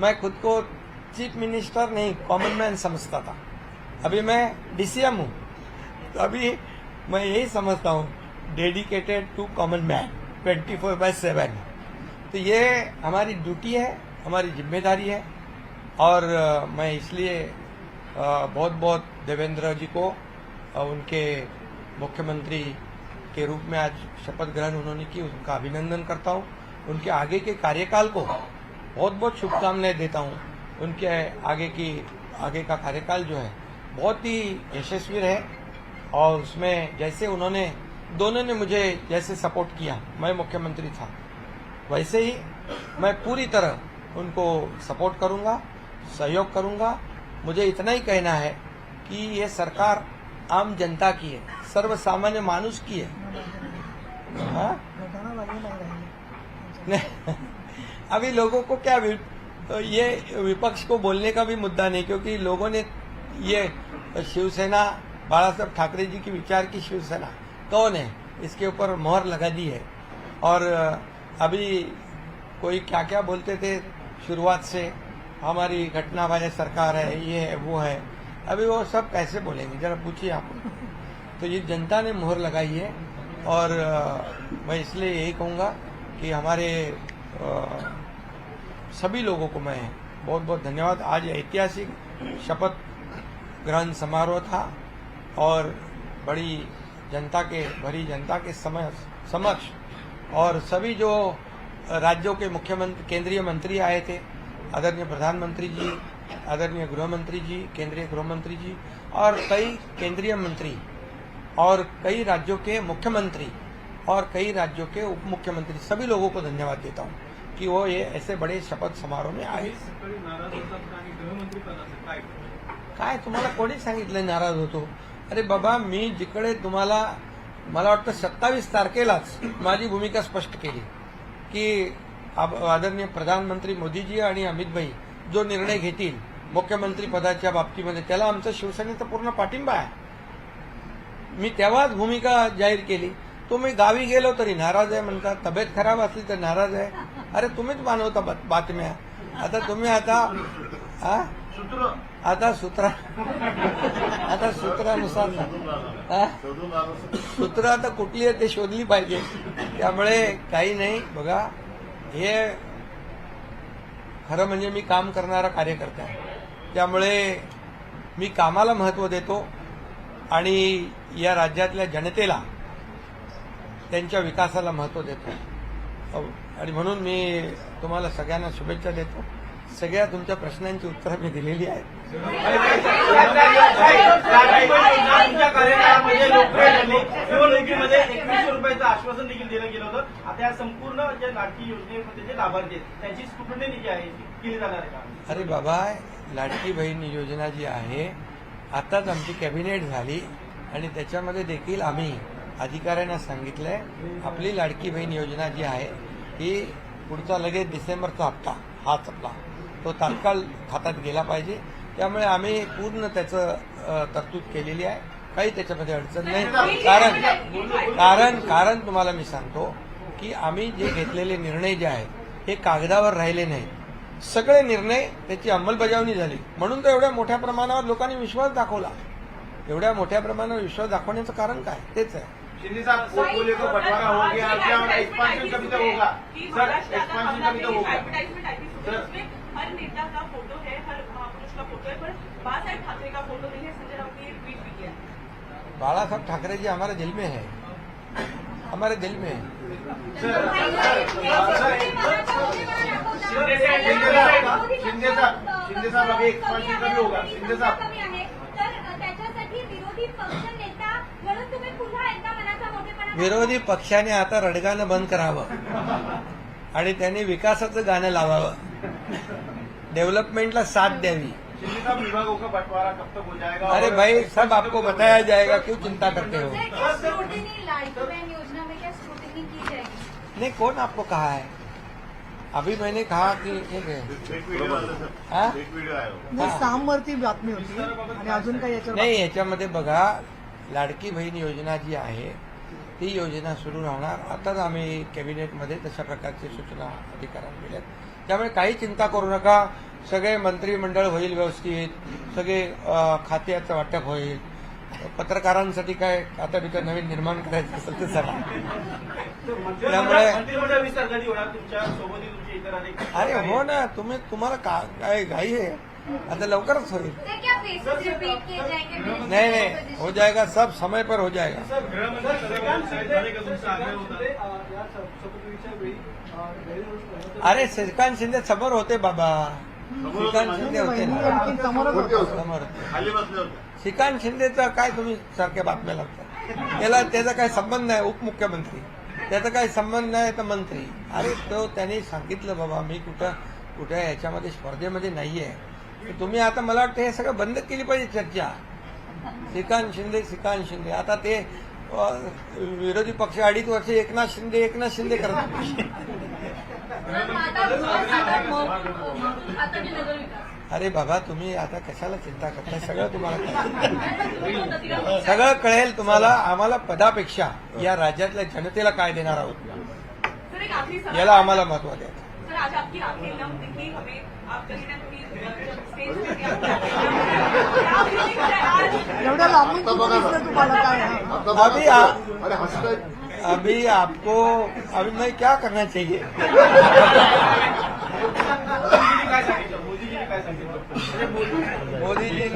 मैं खुद को चीफ मिनिस्टर नहीं कॉमन मैन समझता था। अभी मैं डीसीएम हूँ। तो अभी मैं यही समझता हूँ dedicated to common man twenty four by seven तो ये हमारी ड्यूटी है, हमारी ज़िम्मेदारी है। और मैं इसलिए बहुत बहुत देवेंद्र जी को उनके मुख्यमंत्री के रूप में आज शपथ ग्रहण उन्होंने की, उनका अभिनंदन करता हूँ। उनके आगे के कार्यकाल को बहुत बहुत शुभकामनाएँ देता हूँ। उनके आगे की आगे का कार्यकाल जो है बहुत ही यशस्वी रहे और उसमें जैसे उन्होंने दोनों ने मुझे जैसे सपोर्ट किया मैं मुख्यमंत्री था वैसे ही मैं पूरी तरह उनको सपोर्ट करूँगा सहयोग करूँगा। मुझे इतना ही कहना है कि ये सरकार आम जनता की है सर्वसामान्य मानुष की है। हाँ? नहीं, अभी लोगों को क्या ये विपक्ष को बोलने का भी मुद्दा नहीं, क्योंकि लोगों ने ये शिवसेना बाला साहब ठाकरे जी की विचार की शिवसेना कौन है? इसके ऊपर मोहर लगा दी है। और अभी कोई क्या क्या बोलते थे शुरुआत से? हमारी घटना वाले सरकार है, ये है, वो है। अभी वो सब कैसे बोलेंगे? जरा पूछिए आप। तो ये जनता ने मोहर लगाई है, और मैं इसलिए यही कहूँगा कि हमारे सभी लोगों को मैं बहुत बहुत धन्यवाद। आज ऐतिहासिक शपथ ग्रहण समारोह था और बड़ी जनता के, भरी जनता के समय, समक्ष और सभी जो राज्यों के मुख्यमंत्री, केंद्रीय मंत्री आए थे, आदरणीय प्रधानमंत्री जी, आदरणीय गृह मंत्री जी, केंद्रीय गृह मंत्री जी और कई केंद्रीय मंत्री और कई राज्यों के मुख्यमंत्री और कई राज्यों के उप मुख्यमंत्री, सभी लोगों को धन्यवाद देता हूँ। कि वो ये ऐसे बड़े शपथ समारोह में आए। काय तुम्हाला कोणी सांगितलं नाराज होतो? अरे बाबा मी जिकडे तुम्हाला मला वाटतं सत्तावीस तारखेलाच माझी भूमिका स्पष्ट केली की आदरणीय प्रधानमंत्री मोदीजी आणि अमित भाई जो निर्णय घेतील मुख्यमंत्री पदाच्या बाबतीमध्ये त्याला आमचा शिवसेनेचा पूर्ण पाठिंबा आहे. मी तेव्हाच भूमिका जाहीर केली. तुम्ही गावी गेलो तरी नाराज आहे म्हणतात तब्येत खराब असली तर नाराज आहे. अरे तुम्हीच मानवता बात- बातम्या. आता तुम्ही आता सूत्र. आता सूत्रा. आता सूत्रानुसार? सूत्र आता कुठली आहे ते शोधली पाहिजे. त्यामुळे काही नाही. बघा हे खरं म्हणजे मी काम करणारा कार्यकर्ता आहे. त्यामुळे मी कामाला महत्त्व देतो आणि या राज्यातल्या जनतेला त्यांच्या विकासाला महत्त्व देतो. आणि म्हणून मी तुम्हाला सगळ्यांना शुभेच्छा देतो. सगळ्या तुमच्या प्रश्नांची उत्तरं मी दिलेली आहेत. आश्वासन देखील दिलं गेलं होतं आता संपूर्ण ज्या लाडकी योजनेमध्ये जे लाभार्थी आहेत त्यांची जी आहे केली जाणार आहे अरे बाबा लाडकी बहीण योजना जी आहे आताच आमची कॅबिनेट झाली आणि त्याच्यामध्ये देखील आम्ही अधिकाऱ्यांना आहे आपली लाडकी बहीण योजना जी आहे ही पुढचा लगेच डिसेंबरचा हप्ता हाच आपला तो तात्काळ खात्यात गेला पाहिजे. त्यामुळे आम्ही पूर्ण त्याचं तरतूद केलेली आहे. काही त्याच्यामध्ये अडचण नाही. कारण कारण कारण तुम्हाला मी सांगतो की आम्ही जे घेतलेले निर्णय जे आहेत हे कागदावर राहिले नाहीत. सगळे निर्णय त्याची अंमलबजावणी झाली. म्हणून तर एवढ्या मोठ्या प्रमाणावर लोकांनी विश्वास दाखवला. एवढ्या मोठ्या प्रमाणावर विश्वास दाखवण्याचं कारण काय? तेच आहे. शिंदे साहब वो बोले को बंटवारा हो गया क्या और एक्सपांशन कभी तक होगा? कि सर एक्सपांशन कभी तक होगा? थी सुबह उसमें हर नेता का फ़ोटो है हर महापुरुष का फ़ोटो है पर बाळासाहेब ठाकरे का फ़ोटो नहीं है संजय राउत ने ट्वीट भी किया है। बाळासाहेब ठाकरे जी हमारे दिल में है। हमारे दिल में सर सर शिंदे साहब शिंदे साहब शिंदे साहब अभी एक्सपांशन कभी होगा। शिंदे साहब। तर त्याच्यासाठी विरोधी पक्ष नेता म्हणून तुम्ही पुन्हा एकदा मनाचा मोठेपणा विरोधी पक्षाने आता रडगाणं बंद करावं. आणि त्यांनी विकासाचं गाणं लावावं. डेव्हलपमेंटला साथ द्यावी. हो जाएगा? अरे भाई सब आपको बताया जाएगा क्यों चिंता करते हो? नहीं कौन आपको कहा है? अभी मैंने कहा कि सामवरती बातमी होती आणि अजून काही नाही याच्यामध्ये बघा लाडकी बहीण योजना जी आहे ती योजना सुरू राहणार. आताच आम्ही कॅबिनेटमध्ये तशा प्रकारची सूचना अधिकाऱ्यांना दिल्यात त्यामुळे काही चिंता करू नका. सगळे मंत्रिमंडळ होईल व्यवस्थित. सगळे खात्याचं वाटप होईल. पत्रकारांसाठी काय आता तिथं नवीन निर्माण करायचं असेल तर सगळं त्यामुळे मंत्रिमंडळ विस्तार कधी होणार तुमच्या सोबतही तुमचे इतर अनेक अरे हो ना. तुम्ही तुम्हाला का काय घाई आहे. आता लवकरच होईल. क्या नहीं नहीं? हो जाएगा सब समय पर हो जाएगा। अरे श्रीकांत शिंदे समोर होते बाबा। श्रीकांत शिंदे होते। ना श्रीकांत शिंदेचा काय तुम्ही सारख्या बातम्या लावता त्याला त्याचा काही संबंध नाही उपमुख्यमंत्री. त्याचा काही संबंध नाही तर मंत्री. अरे तो त्यांनी सांगितलं बाबा मी कुठं कुठे याच्यामध्ये स्पर्धेमध्ये नाहीये. तर तुम्ही आता मला वाटतं हे सगळं बंद केली पाहिजे चर्चा. श्रीकांत शिंदे श्रीकांत शिंदे. आता ते विरोधी पक्ष अडीच वर्ष एकनाथ शिंदे एकनाथ शिंदे करत अरे बाबा तुम्ही आता कशाला चिंता करता सगळं तुम्हाला कळेल. सगळं कळेल तुम्हाला. आम्हाला पदापेक्षा या राज्यातल्या जनतेला काय देणार आहोत? याला आम्हाला महत्त्व द्यायचं अभी आप, अभी आपको अभी मैं क्या करना चाहिए? मोदी जी